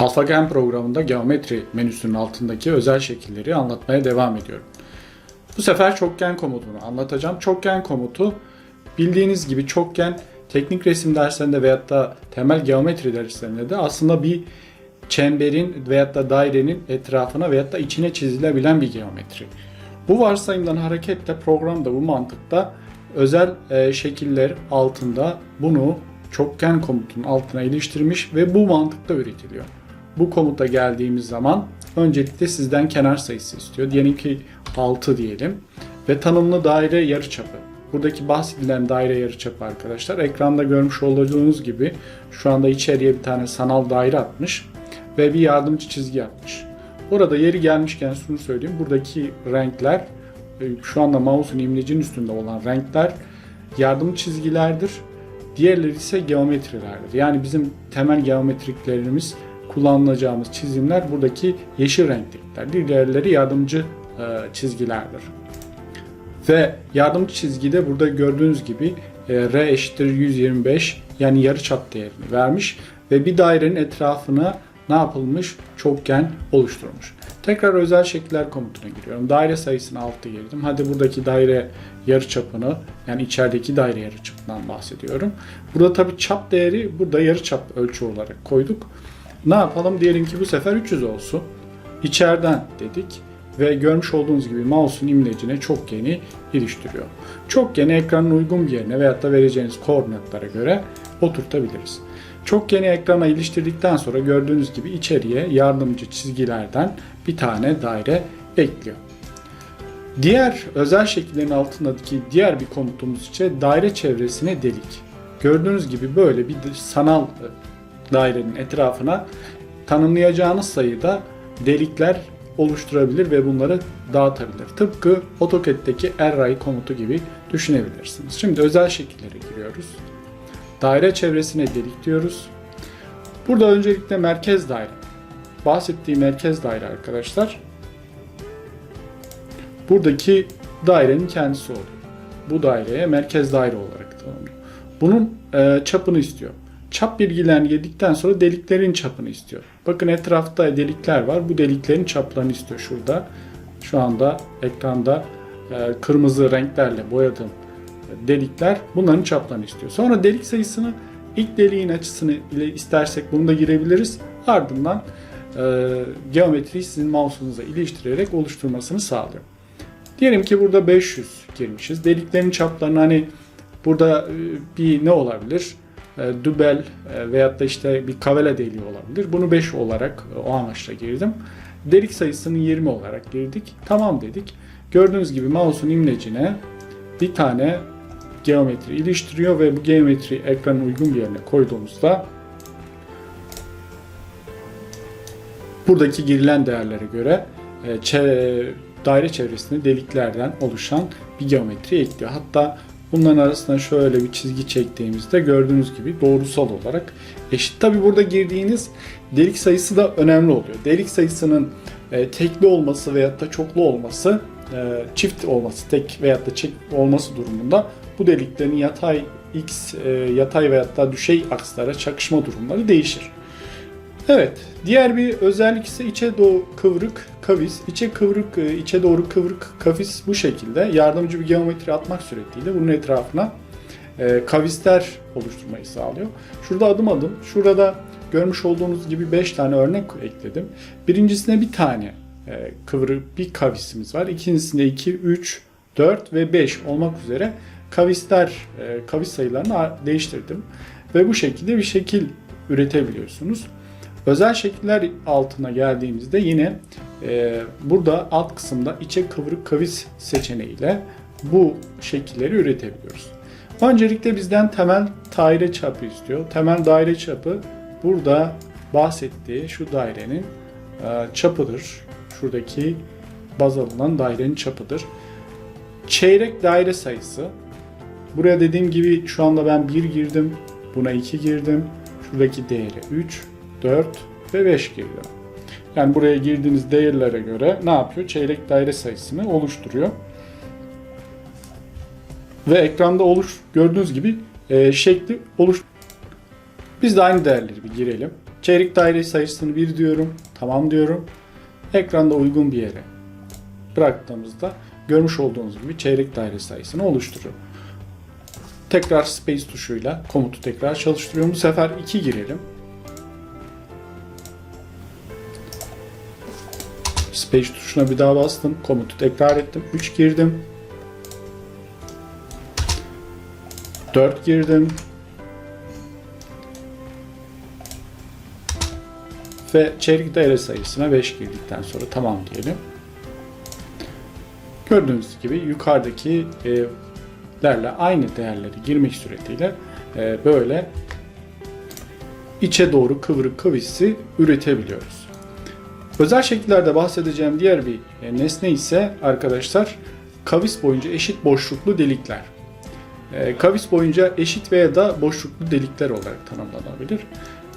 AlphaGen programında geometri menüsünün altındaki özel şekilleri anlatmaya devam ediyorum. Bu sefer çokgen komutunu anlatacağım. Çokgen komutu bildiğiniz gibi çokgen teknik resim derslerinde veyahut da temel geometri derslerinde de aslında bir çemberin veyahut da dairenin etrafına veyahut da içine çizilebilen bir geometri. Bu varsayımdan hareketle programda bu mantıkta özel e, şekiller altında bunu çokgen komutunun altına iliştirmiş ve bu mantıkta üretiliyor. Bu komuta geldiğimiz zaman öncelikle sizden kenar sayısı istiyor. Diyelim ki 6 diyelim ve tanımlı daire yarıçapı. Buradaki bahsedilen daire yarıçapı arkadaşlar ekranda görmüş olduğunuz gibi şu anda içeriye bir tane sanal daire atmış ve bir yardımcı çizgi atmış. Orada yeri gelmişken şunu söyleyeyim. Buradaki renkler e, şu anda mouse'un imlecinin üstünde olan renkler yardım çizgilerdir. Diğerleri ise geometrilerdir. Yani bizim temel geometriklerimiz kullanılacağımız çizimler buradaki yeşil renklikler. Diğerleri yardımcı e, çizgilerdir. Ve yardımcı çizgide burada gördüğünüz gibi e, R eşittir 125 yani yarıçap değerini vermiş ve bir dairenin etrafına ne yapılmış? Çokgen oluşturmuş. Tekrar özel şekiller komutuna giriyorum. Daire sayısını 6 girdim. Hadi buradaki daire yarıçapını yani içerideki daire yarıçapından bahsediyorum. Burada tabi çap değeri burada yarıçap ölçü olarak koyduk. Ne yapalım? Diyelim ki bu sefer 300 olsun. İçeriden dedik ve görmüş olduğunuz gibi mouse'un imlecine çokgeni iliştiriyor. Çokgeni ekranın uygun bir yerine veyahut da vereceğiniz koordinatlara göre oturtabiliriz. Çokgeni ekrana iliştirdikten sonra gördüğünüz gibi içeriye yardımcı çizgilerden bir tane daire ekliyor. Diğer özel şekillerin altındaki diğer bir komutumuz ise daire çevresine delik. Gördüğünüz gibi böyle bir sanal dairenin etrafına tanımlayacağınız sayıda delikler oluşturabilir ve bunları dağıtabilir. Tıpkı AutoCAD'deki array komutu gibi düşünebilirsiniz. Şimdi özel şekillere giriyoruz. Daire çevresine delik diyoruz. Burada öncelikle merkez daire. Bahsettiği merkez daire arkadaşlar. Buradaki dairenin kendisi oluyor. Bu daireye merkez daire olarak tanımlıyor. Bunun e, çapını istiyor. Çap bilgilerini girdikten sonra deliklerin çapını istiyor. Bakın etrafta delikler var. Bu deliklerin çaplarını istiyor şurada. Şu anda ekranda e, kırmızı renklerle boyadığım delikler bunların çaplarını istiyor. Sonra delik sayısını ilk deliğin açısını ile istersek bunu da girebiliriz. Ardından e, geometriyi sizin mouse'unuza iliştirerek oluşturmasını sağlıyor. Diyelim ki burada 500 girmişiz. Deliklerin çaplarını hani burada e, bir ne olabilir? E, dübel e, veyahut da işte bir kavela deliği olabilir. Bunu 5 olarak e, o amaçla girdim. Delik sayısını 20 olarak girdik. Tamam dedik. Gördüğünüz gibi mouse'un imlecine bir tane geometri iliştiriyor ve bu geometri ekranın uygun bir yerine koyduğumuzda buradaki girilen değerlere göre e, daire çevresinde deliklerden oluşan bir geometri ekliyor. Hatta bunların arasına şöyle bir çizgi çektiğimizde gördüğünüz gibi doğrusal olarak eşit. Tabi burada girdiğiniz delik sayısı da önemli oluyor. Delik sayısının e, tekli olması veyahut da çoklu olması e, çift olması, tek veyahut da çift olması durumunda bu deliklerin yatay x, e, yatay veyahut da düşey akslara çakışma durumları değişir. Evet, diğer bir özellik ise içe doğru kıvrık kavis. İçe kıvrık, e, içe doğru kıvrık kavis bu şekilde yardımcı bir geometri atmak suretiyle bunun etrafına e, kavisler oluşturmayı sağlıyor. Şurada adım adım, şurada görmüş olduğunuz gibi 5 tane örnek ekledim. Birincisine bir tane e, kıvrık bir kavisimiz var. İkincisinde 2, 3, 4 ve 5 olmak üzere kavisler, e, kavis sayılarını değiştirdim. Ve bu şekilde bir şekil üretebiliyorsunuz. Özel şekiller altına geldiğimizde yine e, burada alt kısımda içe kıvrık kavis seçeneğiyle bu şekilleri üretebiliyoruz. Öncelikle bizden temel daire çapı istiyor. Temel daire çapı burada bahsettiği şu dairenin e, çapıdır. Şuradaki baz alınan dairenin çapıdır. Çeyrek daire sayısı. Buraya dediğim gibi şu anda ben 1 girdim. Buna 2 girdim. Şuradaki değeri 3, 4 ve 5 girdim. Yani buraya girdiğiniz değerlere göre ne yapıyor? Çeyrek daire sayısını oluşturuyor. Ve ekranda oluş gördüğünüz gibi e, şekli oluş. Biz de aynı değerleri bir girelim. Çeyrek daire sayısını 1 diyorum. Tamam diyorum. Ekranda uygun bir yere bıraktığımızda görmüş olduğunuz gibi çeyrek daire sayısını oluşturuyor. Tekrar space tuşuyla komutu tekrar çalıştırıyorum. Bu sefer 2 girelim. Space tuşuna bir daha bastım. Komutu tekrar ettim. 3 girdim. 4 girdim. Ve çeyrek daire sayısına 5 girdikten sonra tamam diyelim. Gördüğünüz gibi yukarıdaki e, lerle aynı değerleri girmek suretiyle e, böyle içe doğru kıvrık kıvisi üretebiliyoruz. Özel şekillerde bahsedeceğim diğer bir e, nesne ise arkadaşlar kavis boyunca eşit boşluklu delikler. E, kavis boyunca eşit veya da boşluklu delikler olarak tanımlanabilir.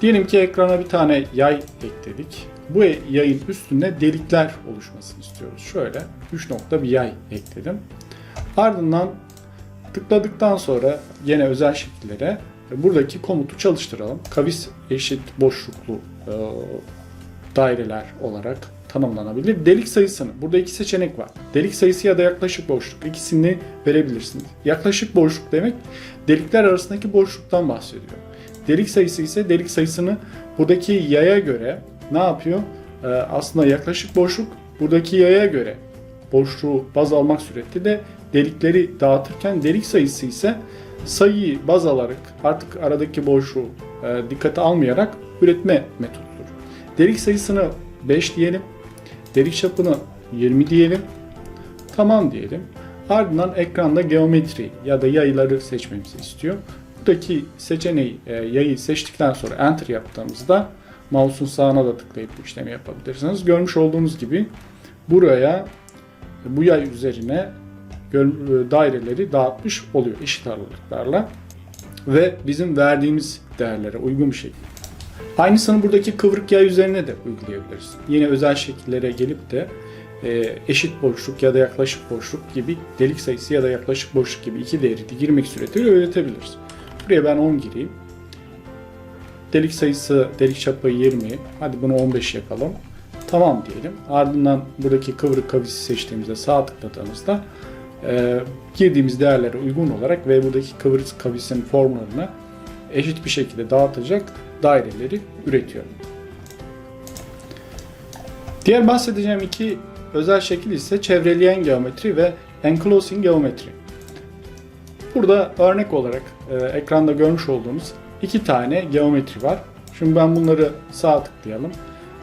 Diyelim ki ekrana bir tane yay ekledik. Bu yayın üstünde delikler oluşmasını istiyoruz. Şöyle 3 nokta bir yay ekledim. Ardından tıkladıktan sonra yine özel şekillere buradaki komutu çalıştıralım. Kavis eşit boşluklu e, daireler olarak tanımlanabilir. Delik sayısını, burada iki seçenek var. Delik sayısı ya da yaklaşık boşluk. ikisini verebilirsiniz. Yaklaşık boşluk demek delikler arasındaki boşluktan bahsediyor. Delik sayısı ise delik sayısını buradaki yaya göre ne yapıyor? Ee, aslında yaklaşık boşluk buradaki yaya göre boşluğu baz almak suretiyle delikleri dağıtırken delik sayısı ise sayıyı baz alarak artık aradaki boşluğu e, dikkate almayarak üretme metodudur. Delik sayısını 5 diyelim. Delik çapını 20 diyelim. Tamam diyelim. Ardından ekranda geometri ya da yayları seçmemizi istiyor. Buradaki seçeneği e, yayı seçtikten sonra enter yaptığımızda mouse'un sağına da tıklayıp bu işlemi yapabilirsiniz. Görmüş olduğunuz gibi buraya bu yay üzerine daireleri dağıtmış oluyor eşit aralıklarla ve bizim verdiğimiz değerlere uygun bir şekilde. Aynısını buradaki kıvrık yay üzerine de uygulayabiliriz. Yine özel şekillere gelip de e, eşit boşluk ya da yaklaşık boşluk gibi delik sayısı ya da yaklaşık boşluk gibi iki değeri de girmek suretiyle üretebiliriz. Buraya ben 10 gireyim. Delik sayısı, delik çapı 20. Hadi bunu 15 yapalım. Tamam diyelim. Ardından buradaki kıvrık kavisi seçtiğimizde sağ tıkladığımızda e, girdiğimiz değerlere uygun olarak ve buradaki kıvrık kavisin formlarını eşit bir şekilde dağıtacak daireleri üretiyor. Diğer bahsedeceğim iki özel şekil ise çevreleyen geometri ve enclosing geometri. Burada örnek olarak e, ekranda görmüş olduğumuz iki tane geometri var. Şimdi ben bunları sağ tıklayalım.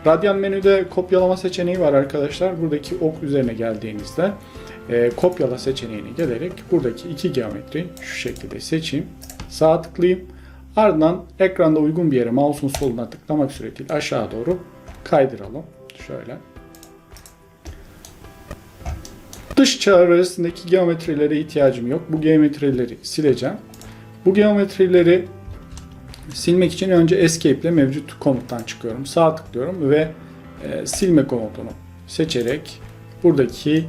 Radyan menüde kopyalama seçeneği var arkadaşlar. Buradaki ok üzerine geldiğinizde e, kopyala seçeneğine gelerek buradaki iki geometri şu şekilde seçeyim. Sağ tıklayayım. Ardından ekranda uygun bir yere mouse'un soluna tıklamak suretiyle aşağı doğru kaydıralım. Şöyle. Dış çevresindeki geometrilere ihtiyacım yok. Bu geometrileri sileceğim. Bu geometrileri silmek için önce Escape ile mevcut komuttan çıkıyorum. Sağ tıklıyorum ve e, silme komutunu seçerek buradaki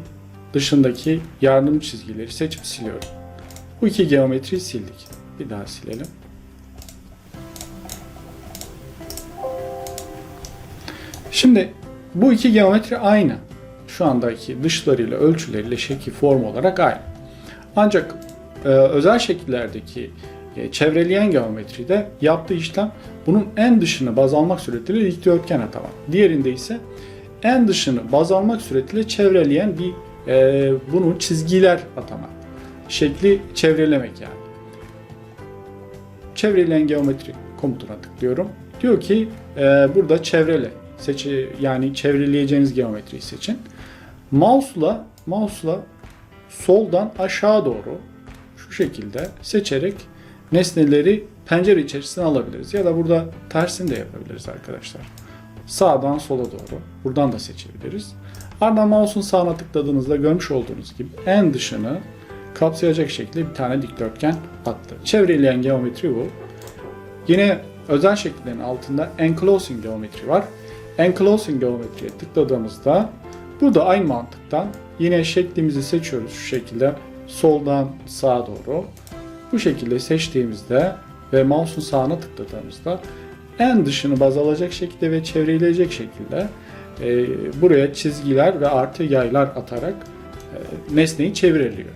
dışındaki yardım çizgileri seçip siliyorum. Bu iki geometriyi sildik. Bir daha silelim. Şimdi bu iki geometri aynı. Şu andaki dışlarıyla, ölçüleriyle şekil form olarak aynı. Ancak e, özel şekillerdeki e, çevreleyen geometride yaptığı işlem bunun en dışını baz almak suretiyle dikdörtgen atamak. Diğerinde ise en dışını baz almak suretiyle çevreleyen bir e, bunun çizgiler atamak. Şekli çevrelemek yani. Çevreleyen geometri komutuna tıklıyorum. Diyor ki e, burada çevrele seçi yani çevreleyeceğiniz geometriyi seçin. Mouse'la mouse'la soldan aşağı doğru şu şekilde seçerek nesneleri pencere içerisine alabiliriz. Ya da burada tersini de yapabiliriz arkadaşlar. Sağdan sola doğru. Buradan da seçebiliriz. Ardından mouse'un sağına tıkladığınızda görmüş olduğunuz gibi en dışını kapsayacak şekilde bir tane dikdörtgen attı. Çevreleyen geometri bu. Yine özel şekillerin altında enclosing geometri var. Enclosing geometriye tıkladığımızda burada aynı mantıktan yine şeklimizi seçiyoruz şu şekilde soldan sağa doğru. Bu şekilde seçtiğimizde ve mouse'un sağına tıkladığımızda en dışını baz alacak şekilde ve çevreleyecek şekilde e, buraya çizgiler ve artı yaylar atarak e, nesneyi çevriliyor.